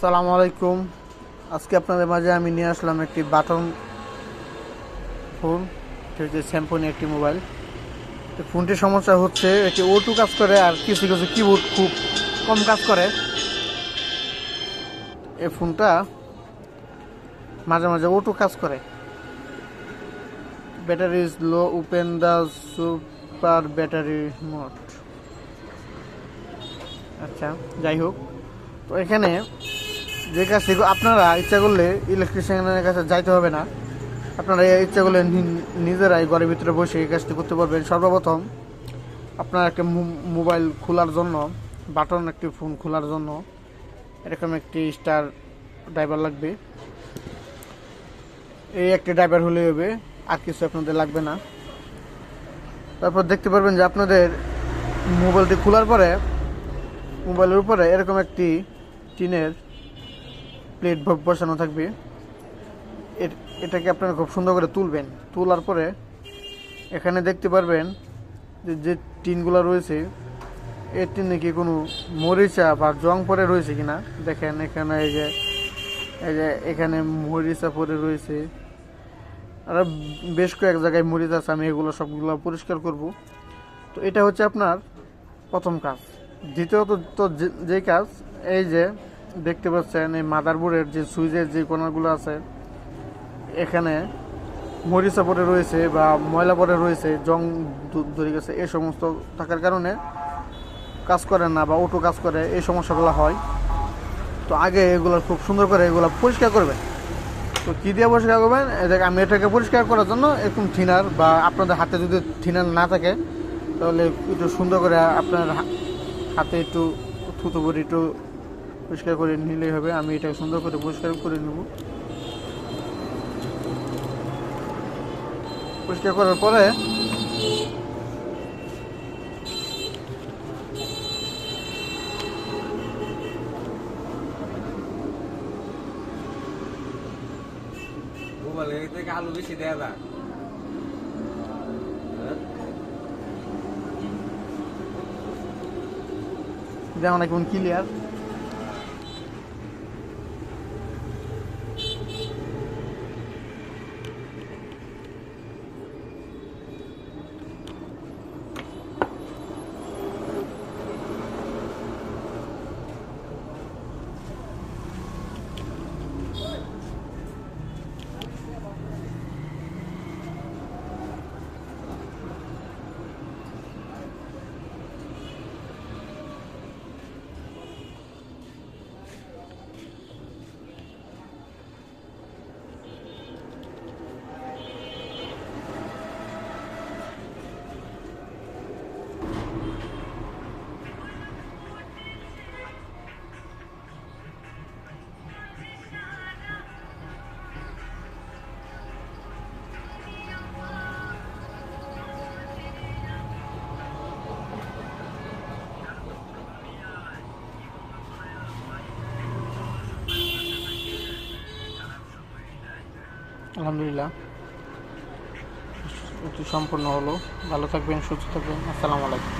আসসালামু আলাইকুম। আজকে আপনাদের মাঝে আমি নিয়ে আসলাম একটি বাটন ফোন এটা হচ্ছে স্যামসং একটি মোবাইল ফোনটির সমস্যা হচ্ছে একটি ওটু কাজ করে আর কিছু কিছু কিবোর্ড খুব কম কাজ করে। এই ফোনটা মাঝে মাঝে ওটু কাজ করে। Battery is low open the super battery mode আচ্ছা যাই হোক। তো এখানে যে কাজটি আপনারা ইচ্ছা করলে ইলেকট্রিশিয়ানের কাছে যাইতে হবে না। আপনারা ইচ্ছা করলে নিজেরাই ঘরের ভিতরে বসে এই কাজটি করতে পারবেন। সর্বপ্রথম আপনার একটা মোবাইল খোলার জন্য, বাটন একটি ফোন খোলার জন্য, এরকম একটি স্টার ড্রাইভার লাগবে। এই একটি ড্রাইভার হলেই হবে, আর কিছু আপনাদের লাগবে না। তারপর দেখতে পারবেন যে আপনাদের মোবাইলটি খোলার পরে, মোবাইলের উপরে এরকম একটি টিনের প্লেট বসানো থাকবে। এর- এটাকে আপনারা খুব সুন্দর করে তুলবেন। তোলার পরে এখানে দেখতে পারবেন যে যে টিনগুলো রয়েছে এই টিনে কি কোনো মরিচা বা জং পরে রয়েছে কিনা। দেখেন এখানে এই যে এই যে এখানে মরিচা পরে রয়েছে। আর বেশ কয়েক জায়গায় মরিচ আছে, আমি এগুলো সবগুলো পরিষ্কার করব। তো এটা হচ্ছে আপনার প্রথম কাজ। দ্বিতীয়ত তো যে কাজ, এই যে দেখতে পাচ্ছেন এই মাদারবোর্ডের যে সুইচের যে কোনাগুলো আছে, এখানে মরিচা পরে রয়েছে বা ময়লা পরে রয়েছে, জং ধরে গেছে এই সমস্ত থাকার কারণে কাজ করে না বা অটো কাজ করে, এই সমস্যাগুলো হয়। তো আগে এগুলো খুব সুন্দর করে এগুলো পরিষ্কার করবেন। তো কী দিয়ে পরিষ্কার করবেন? দেখ আমি এটাকে পরিষ্কার করার জন্য এরকম থিনার বা আপনাদের হাতে যদি থিনার না থাকে, তাহলে একটু সুন্দর করে আপনার হাতে একটু থুতো একটু পরিষ্কার করে নিলেই হবে। আমি এটাকে সুন্দর করে পরিষ্কার করে নেব। পরিষ্কার করার পরে আলু বেশি দেয়া যায়। যেমন এখন ক্লিয়ার আলহামদুলিল্লাহ সম্পূর্ণ হলো ভালো থাকবেন সুস্থ থাকবেন আসসালামু আলাইকুম